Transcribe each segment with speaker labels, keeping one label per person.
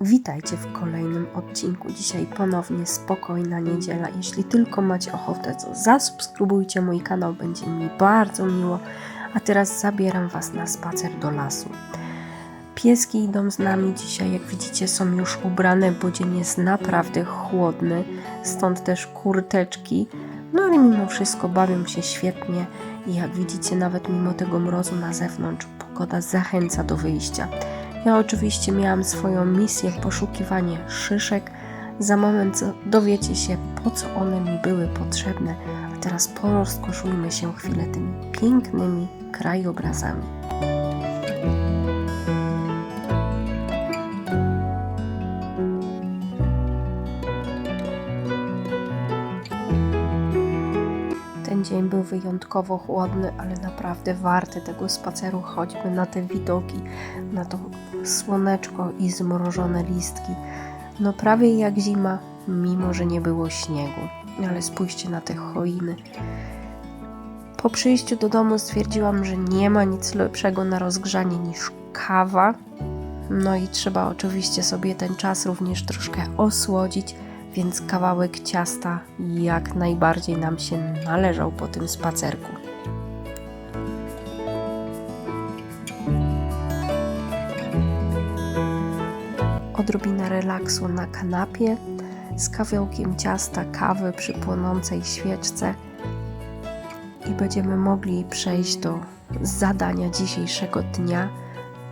Speaker 1: Witajcie w kolejnym odcinku. Dzisiaj ponownie spokojna niedziela. Jeśli tylko macie ochotę, to zasubskrybujcie mój kanał, będzie mi bardzo miło. A teraz zabieram Was na spacer do lasu. Pieski idą z nami dzisiaj, jak widzicie, są już ubrane, bo dzień jest naprawdę chłodny, stąd też kurteczki. No ale mimo wszystko bawią się świetnie i jak widzicie, nawet mimo tego mrozu na zewnątrz, pogoda zachęca do wyjścia. Ja oczywiście miałam swoją misję poszukiwanie szyszek. Za moment dowiecie się, po co one mi były potrzebne. A teraz porozkoszujmy się chwilę tymi pięknymi krajobrazami. Dzień był wyjątkowo chłodny, ale naprawdę warty tego spaceru, choćby na te widoki, na to słoneczko i zmrożone listki. No prawie jak zima, mimo że nie było śniegu. Ale spójrzcie na te choiny. Po przyjściu do domu stwierdziłam, że nie ma nic lepszego na rozgrzanie niż kawa. No i trzeba oczywiście sobie ten czas również troszkę osłodzić, więc kawałek ciasta jak najbardziej nam się należał po tym spacerku. Odrobina relaksu na kanapie z kawałkiem ciasta, kawy przy płonącej świeczce i będziemy mogli przejść do zadania dzisiejszego dnia,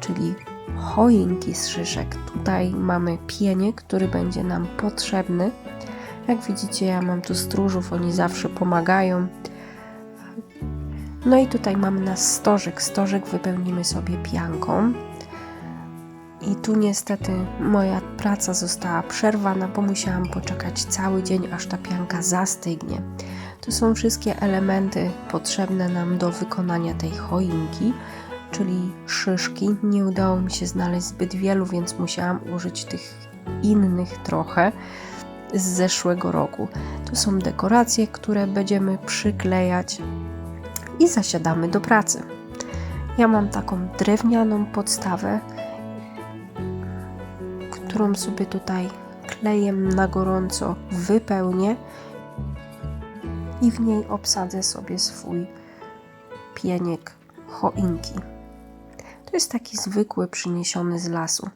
Speaker 1: czyli choinki z szyszek. Tutaj mamy pienie, który będzie nam potrzebny. Jak widzicie, ja mam tu stróżów, oni zawsze pomagają. No i tutaj mamy nasz stożek. Stożek wypełnimy sobie pianką. I tu niestety moja praca została przerwana, bo musiałam poczekać cały dzień, aż ta pianka zastygnie. To są wszystkie elementy potrzebne nam do wykonania tej choinki, czyli szyszki. Nie udało mi się znaleźć zbyt wielu, więc musiałam użyć tych innych trochę z zeszłego roku. To są dekoracje, które będziemy przyklejać i zasiadamy do pracy. Ja mam taką drewnianą podstawę, którą sobie tutaj klejem na gorąco wypełnię i w niej obsadzę sobie swój pieniek choinki. To jest taki zwykły przyniesiony z lasu.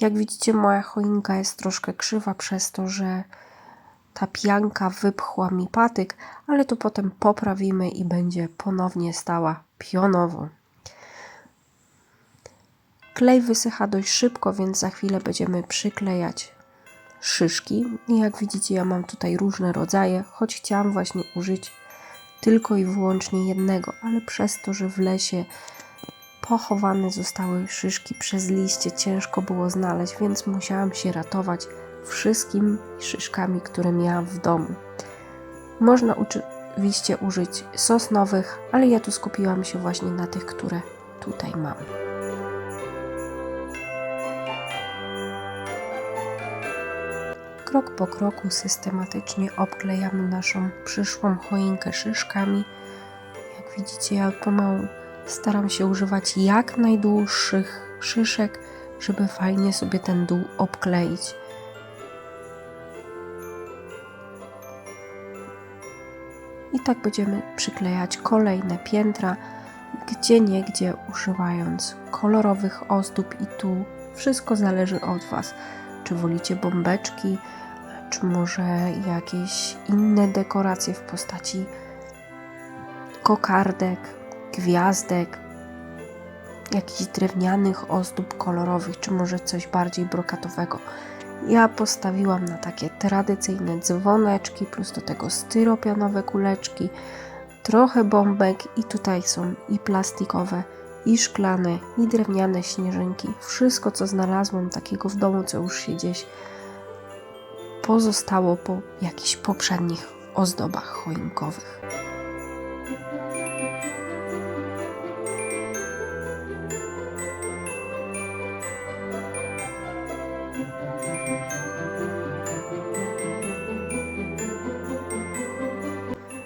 Speaker 1: Jak widzicie, moja choinka jest troszkę krzywa przez to, że ta pianka wypchła mi patyk, ale to potem poprawimy i będzie ponownie stała pionowo. Klej wysycha dość szybko, więc za chwilę będziemy przyklejać szyszki. I jak widzicie, ja mam tutaj różne rodzaje, choć chciałam właśnie użyć tylko i wyłącznie jednego, ale przez to, że w lesie pochowane zostały szyszki przez liście, ciężko było znaleźć, więc musiałam się ratować wszystkimi szyszkami, które miałam w domu. Można oczywiście użyć sosnowych, ale ja tu skupiłam się właśnie na tych, które tutaj mam. Krok po kroku systematycznie obklejamy naszą przyszłą choinkę szyszkami. Jak widzicie, ja pomału staram się używać jak najdłuższych szyszek, żeby fajnie sobie ten dół obkleić. I tak będziemy przyklejać kolejne piętra, gdzie niegdzie używając kolorowych ozdób i tu wszystko zależy od Was. Czy wolicie bombeczki, czy może jakieś inne dekoracje w postaci kokardek, gwiazdek, jakichś drewnianych ozdób kolorowych, czy może coś bardziej brokatowego. Ja postawiłam na takie tradycyjne dzwoneczki, plus do tego styropianowe kuleczki, trochę bombek i tutaj są i plastikowe, i szklane, i drewniane śnieżynki. Wszystko, co znalazłam takiego w domu, co już się gdzieś pozostało po jakichś poprzednich ozdobach choinkowych.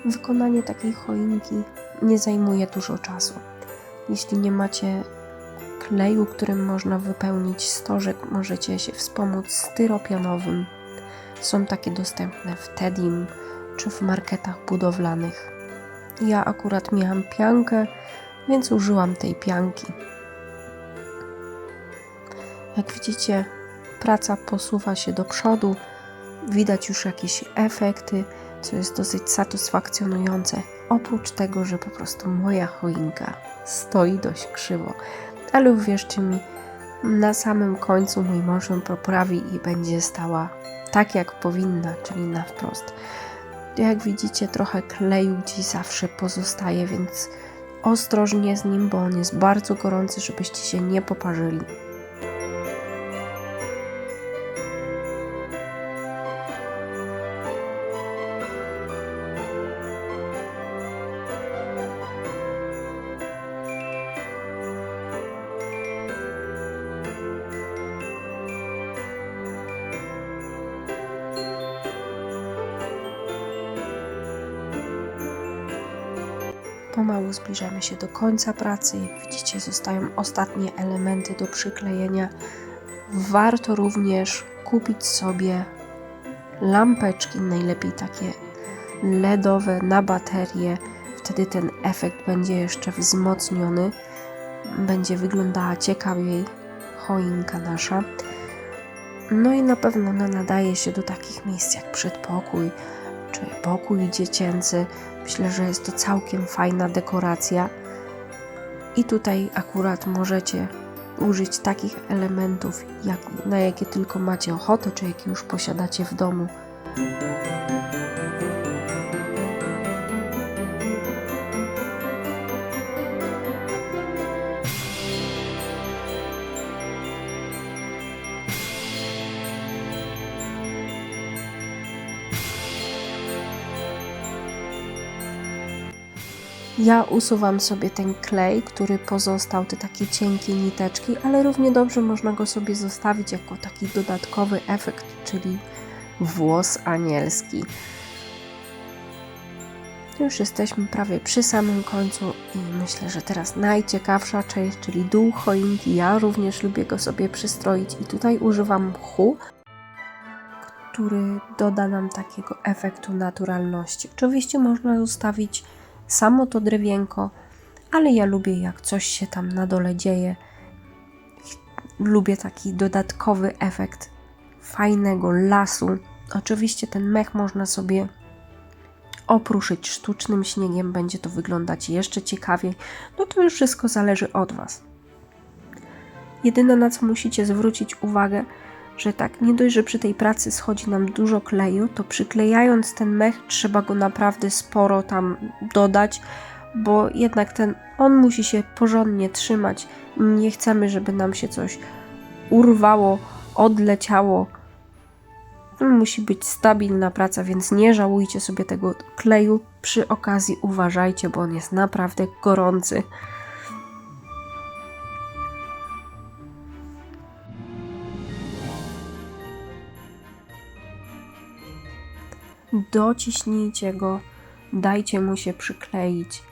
Speaker 1: Wykonanie takiej choinki nie zajmuje dużo czasu. Jeśli nie macie kleju, którym można wypełnić stożek, możecie się wspomóc styropianowym. Są takie dostępne w Tedim czy w marketach budowlanych. Ja akurat miałam piankę, więc użyłam tej pianki. Jak widzicie, praca posuwa się do przodu, widać już jakieś efekty, co jest dosyć satysfakcjonujące. Oprócz tego, że po prostu moja choinka stoi dość krzywo, ale uwierzcie mi, na samym końcu mój mąż ją poprawi i będzie stała tak jak powinna, czyli na wprost. Jak widzicie, trochę kleju gdzieś zawsze pozostaje, więc ostrożnie z nim, bo on jest bardzo gorący, żebyście się nie poparzyli. Pomału zbliżamy się do końca pracy. Jak widzicie, zostają ostatnie elementy do przyklejenia. Warto również kupić sobie lampeczki, najlepiej takie LEDowe na baterie. Wtedy ten efekt będzie jeszcze wzmocniony. Będzie wyglądała ciekawiej choinka nasza. No i na pewno ona nadaje się do takich miejsc jak przedpokój czy pokój dziecięcy. Myślę, że jest to całkiem fajna dekoracja. I tutaj akurat możecie użyć takich elementów, jak, na jakie tylko macie ochotę, czy jakie już posiadacie w domu. Ja usuwam sobie ten klej, który pozostał, te takie cienkie niteczki, ale równie dobrze można go sobie zostawić jako taki dodatkowy efekt, czyli włos anielski. Już jesteśmy prawie przy samym końcu i myślę, że teraz najciekawsza część, czyli dół choinki. Ja również lubię go sobie przystroić i tutaj używam mchu, który doda nam takiego efektu naturalności. Oczywiście można zostawić samo to drewienko, ale ja lubię jak coś się tam na dole dzieje. Lubię taki dodatkowy efekt fajnego lasu. Oczywiście ten mech można sobie opruszyć sztucznym śniegiem, będzie to wyglądać jeszcze ciekawiej. No to już wszystko zależy od Was. Jedyne na co musicie zwrócić uwagę, że tak, nie dość, że przy tej pracy schodzi nam dużo kleju, to przyklejając ten mech trzeba go naprawdę sporo tam dodać, bo jednak ten, on musi się porządnie trzymać. Nie chcemy, żeby nam się coś urwało, odleciało. Musi być stabilna praca, więc nie żałujcie sobie tego kleju. Przy okazji uważajcie, bo on jest naprawdę gorący. Dociśnijcie go, dajcie mu się przykleić.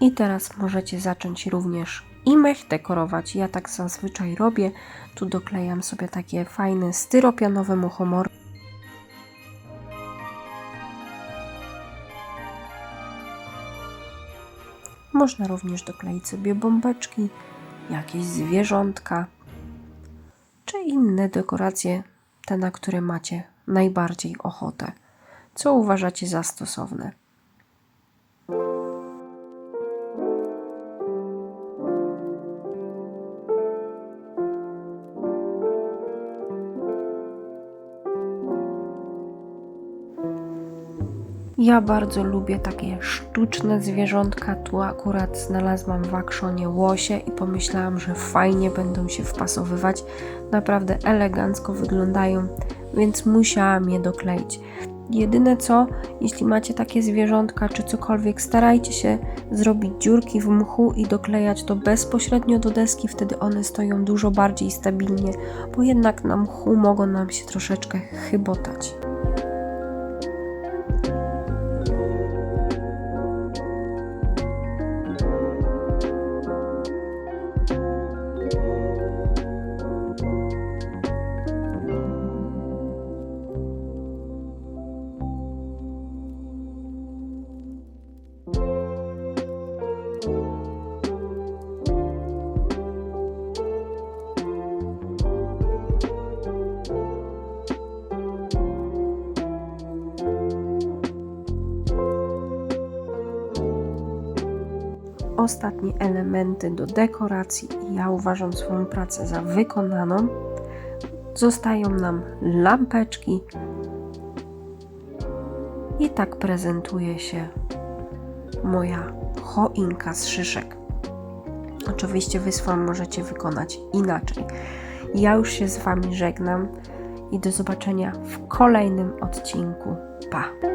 Speaker 1: I teraz możecie zacząć również i mech dekorować. Ja tak zazwyczaj robię. Tu doklejam sobie takie fajne styropianowe muchomory. Można również dokleić sobie bombeczki, jakieś zwierzątka, czy inne dekoracje, te na które macie najbardziej ochotę. Co uważacie za stosowne? Ja bardzo lubię takie sztuczne zwierzątka. Tu akurat znalazłam w akszonie łosie i pomyślałam, że fajnie będą się wpasowywać. Naprawdę elegancko wyglądają, więc musiałam je dokleić. Jedyne co, jeśli macie takie zwierzątka czy cokolwiek, starajcie się zrobić dziurki w mchu i doklejać to bezpośrednio do deski, wtedy one stoją dużo bardziej stabilnie, bo jednak na mchu mogą nam się troszeczkę chybotać. Ostatnie elementy do dekoracji i ja uważam swoją pracę za wykonaną. Zostają nam lampeczki i tak prezentuje się moja choinka z szyszek. Oczywiście Wy swoją możecie wykonać inaczej. Ja już się z Wami żegnam i do zobaczenia w kolejnym odcinku. Pa!